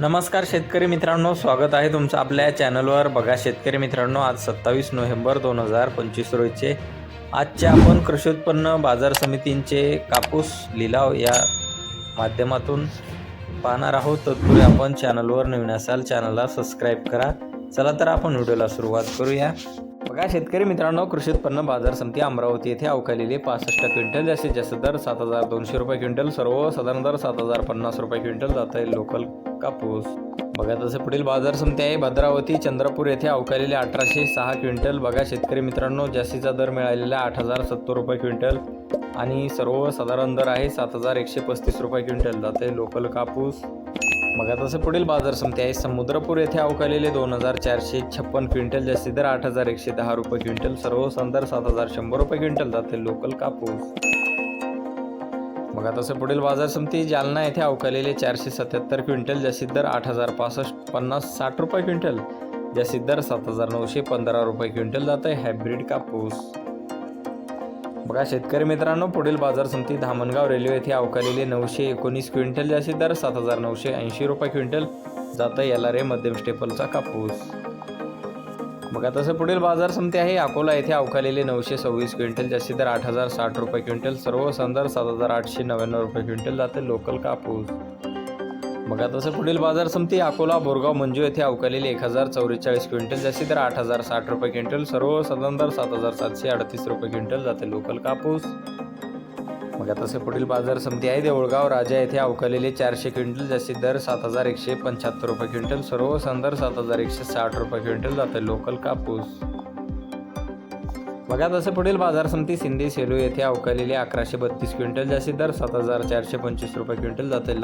नमस्कार शेतकरी मित्रांनो स्वागत आहे तुमचं आपल्या चॅनलवर. बघा शेतकरी मित्रांनो आज सत्तावीस नोव्हेंबर दोन हजार पंचवीस रोजीचे आजचे आपण कृषी उत्पन्न बाजार समितींचे कापूस लिलाव या माध्यमातून पाहणार आहोत. तत्पूर्वी आपण चॅनलवर नवीन असाल चॅनलला सबस्क्राईब करा. चला तर आपण व्हिडिओला सुरुवात करूया. बघा शेतकरी मित्रांनो कृषी उत्पन्न बाजार समिती अमरावती येथे अवकालेले पासष्ट क्विंटल जास्तीत जास्त दर सात हजार दोनशे रुपये क्विंटल सर्व साधारण दर सात हजार पन्नास रुपये क्विंटल जात आहे लोकल कापूस. बघा तसे पुढील बाजार समिती आहे भद्रावती चंद्रपूर येथे अवकालेले अठराशे सहा क्विंटल. बघा शेतकरी मित्रांनो जास्तीचा दर मिळालेला आठ हजार सत्तर रुपये क्विंटल आणि सर्व साधारण दर आहे सात हजार एकशे पस्तीस रुपये क्विंटल. जाते लोकल कापूस. बघा तसं पुढील बाजार समिती आहे. समुद्रपूर येथे अवकालेले दोन हजार चारशे छप्पन क्विंटल जास्ती दर आठ हजार एकशे दहा रुपये क्विंटल सर्व संदर सात हजार शंभर रुपये क्विंटल जाते लोकल कापूस. बघा तसं पुढील बाजार समिती जालना येथे अवकालेले चारशे सत्याहत्तर क्विंटल जास्तीत दर आठ हजार पासष्ट पन्नास साठ रुपये क्विंटल जास्तीत दर सात हजार नऊशे पंधरा रुपये क्विंटल जात आहे हायब्रिड कापूस. बघा शेतकरी मित्रांनो पुढील बाजार समिती धामणगाव रेल्वे येथे अवकालेले नऊशे एकोणीस क्विंटल जास्तीत दर सात हजार नऊशे ऐंशी रुपये क्विंटल जात. याला रे मध्यम स्टेपलचा कापूस. बघा तसं पुढील बाजार समिती आहे. अकोला येथे अवकालेले नऊशे सव्वीस क्विंटल जास्तीत दर आठ हजार साठ रुपये क्विंटल. सर्व संदर सात हजार आठशे नव्याण्णव रुपये क्विंटल जाते. लोकल कापूस. बघा तसं पुढील बाजार समिती अकोला बोरगाव मंजू येथे अवकालेली एक हजार चौवेचाळीस क्विंटल जास्ती दर आठ हजार साठ रुपये क्विंटल सर्व दर सात हजार सातशे अडतीस रुपये क्विंटल जाते लोकल कापूस. बघा तसे पुढील बाजार समिती आहे देऊळगाव राजा येथे अवकालेले चारशे क्विंटल जास्तीत दर सात हजार एकशे पंच्याहत्तर रुपये क्विंटल सर्व संदर सात हजार एकशे साठ रुपये क्विंटल जाते लोकल कापूस. बघा तसे पुढील बाजार समिती सिंधी सेलू येथे अवकालेले अकराशे बत्तीस क्विंटल जास्तीत दर सात हजार चारशे पंचवीस रुपये क्विंटल जाते